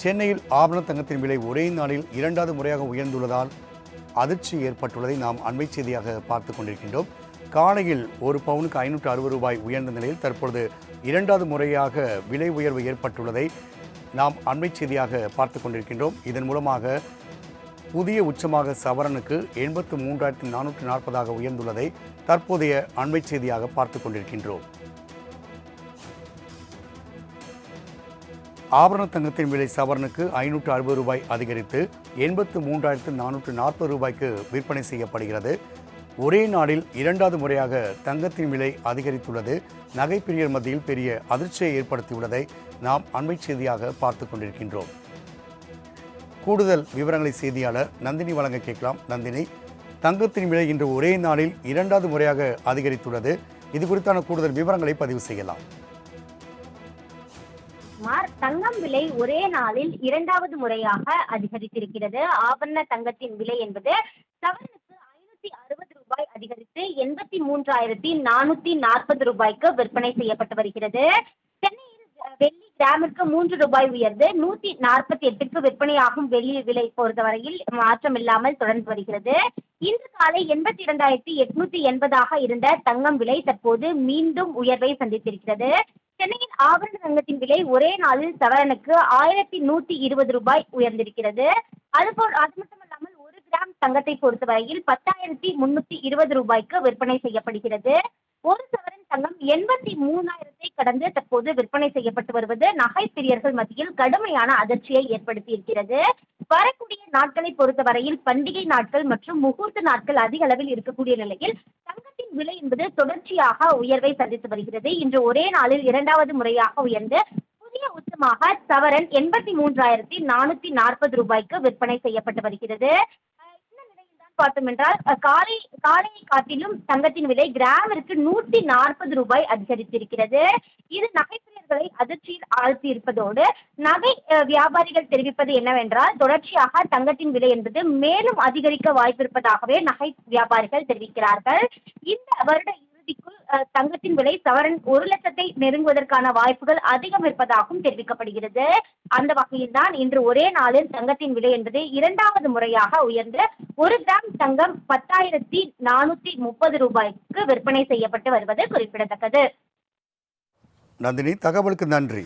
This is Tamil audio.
சென்னையில் ஆபரண தங்கத்தின் விலை ஒரே நாளில் இரண்டாவது முறையாக உயர்ந்துள்ளதால் அதிர்ச்சி ஏற்பட்டுள்ளதை நாம் அண்மை செய்தியாக பார்த்து கொண்டிருக்கின்றோம். காலையில் ஒரு பவுனுக்கு ஐநூற்று அறுபது ரூபாய் உயர்ந்த நிலையில் தற்பொழுது இரண்டாவது முறையாக விலை உயர்வு ஏற்பட்டுள்ளதை நாம் அண்மை செய்தியாக பார்த்து கொண்டிருக்கின்றோம். இதன் மூலமாக புதிய உச்சமாக சவரனுக்கு எண்பத்து மூன்றாயிரத்தி நானூற்றி நாற்பதாக உயர்ந்துள்ளதை தற்போதைய அண்மை செய்தியாக பார்த்து கொண்டிருக்கின்றோம். ஆபரண தங்கத்தின் விலை சவரனுக்கு ஐநூற்று அறுபது ரூபாய் அதிகரித்து எண்பத்து மூன்றாயிரத்து நானூற்று நாற்பது ரூபாய்க்கு விற்பனை செய்யப்படுகிறது. ஒரே நாளில் இரண்டாவது முறையாக தங்கத்தின் விலை அதிகரித்துள்ளது. நகைப்பிரியர் மத்தியில் பெரிய அதிர்ச்சியை ஏற்படுத்தியுள்ளதை நாம் அண்மை செய்தியாக பார்த்து கொண்டிருக்கின்றோம். கூடுதல் விவரங்களை செய்தியாளர் நந்தினி வழங்க கேட்கலாம். நந்தினி தங்கத்தின் விலை இன்று ஒரே நாளில் இரண்டாவது முறையாக அதிகரித்துள்ளது. இது குறித்தான கூடுதல் விவரங்களை பதிவு செய்யலாம். ராஜ்குமார் தங்கம் விலை ஒரே நாளில் இரண்டாவது முறையாக அதிகரித்திருக்கிறது. ஆபரண தங்கத்தின் விலை என்பது சவரனுக்கு ஐநூத்தி அறுபது ரூபாய் அதிகரித்து எண்பத்தி மூன்றாயிரத்தி நானூத்தி நாற்பது ரூபாய்க்கு விற்பனை செய்யப்பட்டு வருகிறது. சென்னையில் வெள்ளி கிராமிற்கு மூன்று ரூபாய் உயர்ந்து நூத்தி நாற்பத்தி எட்டுக்கு விற்பனையாகும் வெள்ளி விலை பொறுத்தவரையில் மாற்றம் இல்லாமல் தொடர்ந்து வருகிறது. இன்று காலை எண்பத்தி இரண்டாயிரத்தி எட்நூத்தி எண்பதாக இருந்த தங்கம் விலை தற்போது மீண்டும் உயர்வை சந்தித்திருக்கிறது. சென்னையில் ஆபரண தங்கத்தின் விலை ஒரே நாளில் சவரனுக்கு ஆயிரத்தி நூத்தி இருபது ரூபாய் உயர்ந்திருக்கிறது. அதுபோல் அது மட்டுமல்லாமல் ஒரு கிராம் தங்கத்தை பொறுத்தவரையில் பத்தாயிரத்தி முன்னூத்தி இருபது ரூபாய்க்கு விற்பனை செய்யப்படுகிறது. ஒரு சவரன் தங்கம் எண்பத்தி மூணாயிரத்தை கடந்து தற்போது விற்பனை செய்யப்பட்டு வருவது நகை பிரியர்கள் மத்தியில் கடுமையான அதிர்ச்சியை ஏற்படுத்தி இருக்கிறது வரக்கூடிய நாட்களை பொறுத்தவரையில் பண்டிகை நாட்கள் மற்றும் முகூர்த்த நாட்கள் அதிக அளவில் இருக்கக்கூடிய நிலையில் விலை என்பது தொடர்ச்சியாக உயர்வை சந்தித்து வருகிறது. இன்று ஒரே நாளில் இரண்டாவது முறையாக உயர்ந்து புதிய உச்சமாக சவரன் எண்பத்தி மூன்றாயிரத்தி நானூத்தி நாற்பது ரூபாய்க்கு விற்பனை செய்யப்பட்டு வருகிறது. பார்த்தோம் என்றால் காலை காலையை காட்டிலும் தங்கத்தின் விலை கிராமிற்கு நூற்றி நாற்பது ரூபாய் அதிகரித்திருக்கிறது. இது மக்களை அதிர்ச்சியில் ஆழ்த்தி இருப்பதோடு நகை வியாபாரிகள் தெரிவிப்பது என்னவென்றால் தொடர்ச்சியாக தங்கத்தின் விலை என்பது மேலும் அதிகரிக்க வாய்ப்பிருப்பதாகவே நகை வியாபாரிகள் தெரிவிக்கிறார்கள். இந்த வருட இறுதிக்குள் தங்கத்தின் விலை சவரன் ஒரு லட்சத்தை நெருங்குவதற்கான வாய்ப்புகள் அதிகம் இருப்பதாகவும் தெரிவிக்கப்படுகிறது. அந்த வகையில் தான் இன்று ஒரே நாளில் தங்கத்தின் விலை என்பது இரண்டாவது முறையாக உயர்ந்து ஒரு கிராம் தங்கம் பத்தாயிரத்தி நானூத்தி முப்பது ரூபாய்க்கு விற்பனை செய்யப்பட்டு வருவது குறிப்பிடத்தக்கது. நந்தினி தகவலுக்கு நன்றி.